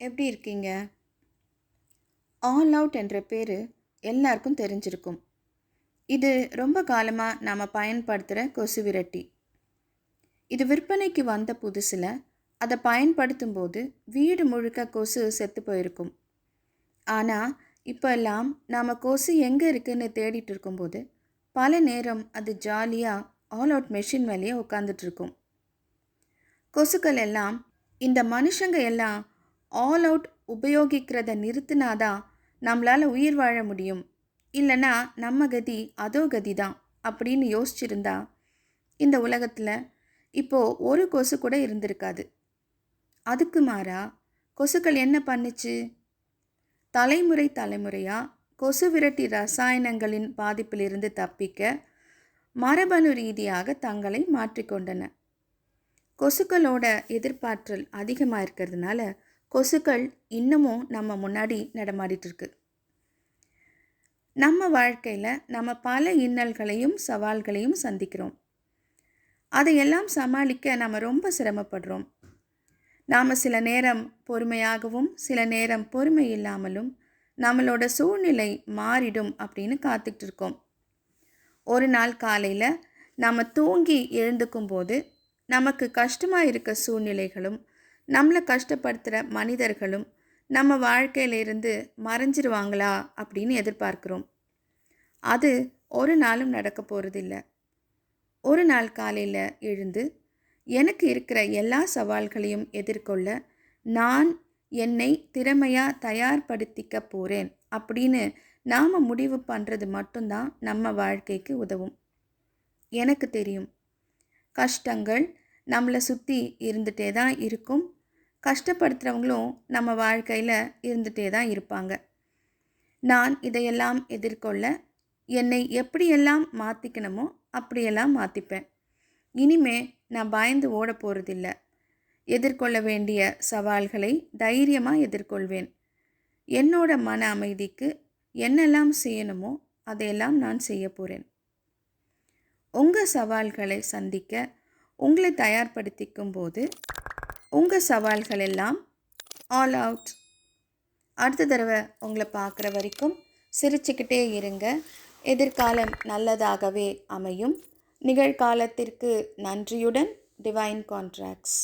எப்படி இருக்கீங்க? All out என்ற பேர் எல்லாருக்கும் தெரிஞ்சிருக்கும். இது ரொம்ப காலமாக நாம் பயன்படுத்துகிற கொசு விரட்டி. இது விற்பனைக்கு வந்த புதுசில் அதை பயன்படுத்தும் போது வீடு முழுக்க கொசு செத்து போயிருக்கும். ஆனால் இப்போ எல்லாம் நாம் கொசு எங்கே இருக்குன்னு தேடிட்டு இருக்கும்போது பல நேரம் அது ஜாலியாக ஆல் அவுட் மெஷின் மேலேயே உட்காந்துட்டு இருக்கும். கொசுக்கள் எல்லாம் இந்த மனுஷங்க எல்லாம் ஆல் அவுட் உபயோகிக்கிறத நிறுத்தினாதான் நம்மளால் உயிர் வாழ முடியும்? இல்லைன்னா நம்ம கதி அதோ கதி தான் அப்படின்னு யோசிச்சிருந்தா? இந்த உலகத்தில் இப்போது ஒரு கொசு கூட இருந்திருக்காது. அதுக்கு மாறா கொசுக்கள் என்ன பண்ணுச்சு? தலைமுறை தலைமுறையாக கொசு விரட்டி ரசாயனங்களின் பாதிப்பிலிருந்து தப்பிக்க மரபணு ரீதியாக தங்களை மாற்றிக்கொண்டன. கொசுக்களோட எதிர்பார்த்தல் அதிகமாக இருக்கிறதுனால கொசுக்கள் இன்னமும் நம்ம முன்னாடி நடமாடிட்டுருக்கு. நம்ம வாழ்க்கையில் நம்ம பல இன்னல்களையும் சவால்களையும் சந்திக்கிறோம். அதையெல்லாம் சமாளிக்க நம்ம ரொம்ப சிரமப்படுறோம். நாம் சில நேரம் பொறுமையாகவும் சில நேரம் பொறுமை இல்லாமலும் நம்மளோட சூழ்நிலை மாறிடும் அப்படின்னு காத்துக்கிட்டு இருக்கோம் ஒரு நாள் காலையில் நம்ம தூங்கி எழுந்துக்கும் போது நமக்கு கஷ்டமாக இருக்க சூழ்நிலைகளும் நம்மளை கஷ்டப்படுத்துகிற மனிதர்களும் நம்ம வாழ்க்கையிலிருந்து மறைஞ்சிருவாங்களா அப்படின்னு எதிர்பார்க்குறோம். அது ஒரு நாளும் நடக்க போகிறதில்ல ஒரு நாள் காலையில் எழுந்து எனக்கு இருக்கிற எல்லா சவால்களையும் எதிர்கொள்ள நான் என்னை திறமையாக தயார்படுத்திக்க போகிறேன் அப்படின்னு நாம் முடிவு பண்ணுறது மட்டும்தான் நம்ம வாழ்க்கைக்கு உதவும். எனக்கு தெரியும். கஷ்டங்கள் நம்மளை சுற்றி இருந்துகிட்டே தான் இருக்கும். கஷ்டப்படுத்துகிறவங்களும் நம்ம வாழ்க்கையில் இருந்துகிட்டே தான் இருப்பாங்க. நான் இதையெல்லாம் எதிர்கொள்ள என்னை எப்படியெல்லாம் மாற்றிக்கணுமோ அப்படியெல்லாம் மாற்றிப்பேன் இனிமே நான் பயந்து ஓட போகிறதில்ல எதிர்கொள்ள வேண்டிய சவால்களை தைரியமாக எதிர்கொள்வேன். என்னோட மன அமைதிக்கு என்னெல்லாம் செய்யணுமோ அதையெல்லாம் நான் செய்ய போகிறேன் உங்கள் சவால்களை சந்திக்க உங்களை தயார்படுத்திக்கும் போது உங்கள் சவால்கள் எல்லாம் ஆல் அவுட் அடுத்த தடவை உங்களை பார்க்குற வரைக்கும் சிரிச்சுக்கிட்டே இருங்க. எதிர்காலம் நல்லதாகவே அமையும். நிகழ்காலத்திற்கு நன்றியுடன் டிவைன் கான்ட்ராக்ட்ஸ்